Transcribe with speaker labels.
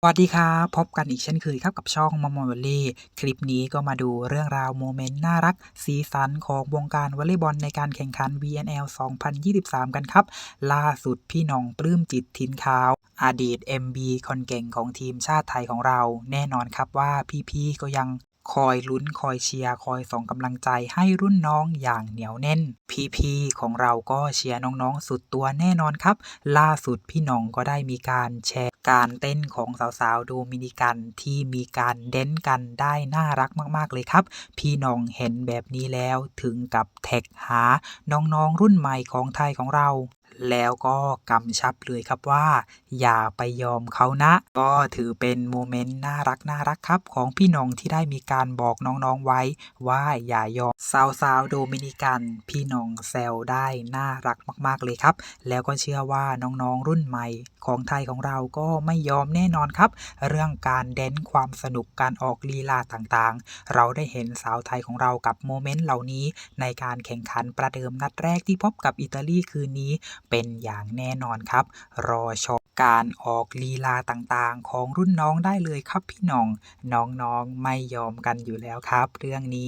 Speaker 1: สวัสดีครับพบกันอีกเช่นเคยครับกับช่อง Momo Volley คลิปนี้ก็มาดูเรื่องราวโมเมนต์น่ารัก สีสันของวงการวอลเลย์บอลในการแข่งขัน VNL 2023 กันครับ ล่าสุดพี่น้องปลื้มจิตทินขาว อดีต MB คนเก่งของทีมชาติไทยของเรา แน่นอนครับว่าพี่ๆก็ยัง คอยลุ้นคอยเชียร์คอยส่งกำลังใจให้รุ่นน้องอย่างเหนียวแน่น พี่ๆของเราก็เชียร์น้องๆ สุดตัวแน่นอนครับ ล่าสุดพี่น้องก็ได้มีการแชร์การเต้นของสาวๆ โดมินิกันที่มีการเด้นกันได้น่ารักมากๆเลยครับ พี่น้องเห็นแบบนี้แล้วถึงกับแท็กหาน้องๆรุ่นใหม่ของไทยของเรา แล้วก็กำชับเลยครับว่า อย่าไปยอมเขานะ ก็ถือเป็นโมเมนต์น่ารักน่ารักครับ ของพี่น้องที่ได้มีการบอกน้องๆไว้ ว่าอย่ายอมสาวสาวๆโดมินิกัน พี่น้องแซวได้น่ารักมากๆเลยครับ แล้วก็เชื่อว่าน้องๆรุ่นใหม่ของไทยของเราก็ไม่ยอมแน่นอนครับ เรื่องการเด้นความสนุกการออกลีลาต่างๆ เราได้เห็นสาวไทยของเรากับโมเมนต์เหล่านี้ ในการแข่งขันประเดิมนัดแรกที่พบกับอิตาลีคืนนี้เป็นอย่างแน่นอนครับ รอชมการออกลีลาต่างๆ ของรุ่นน้องได้เลยครับพี่น้อง น้องๆไม่ยอมกันอยู่แล้วครับ เรื่องนี้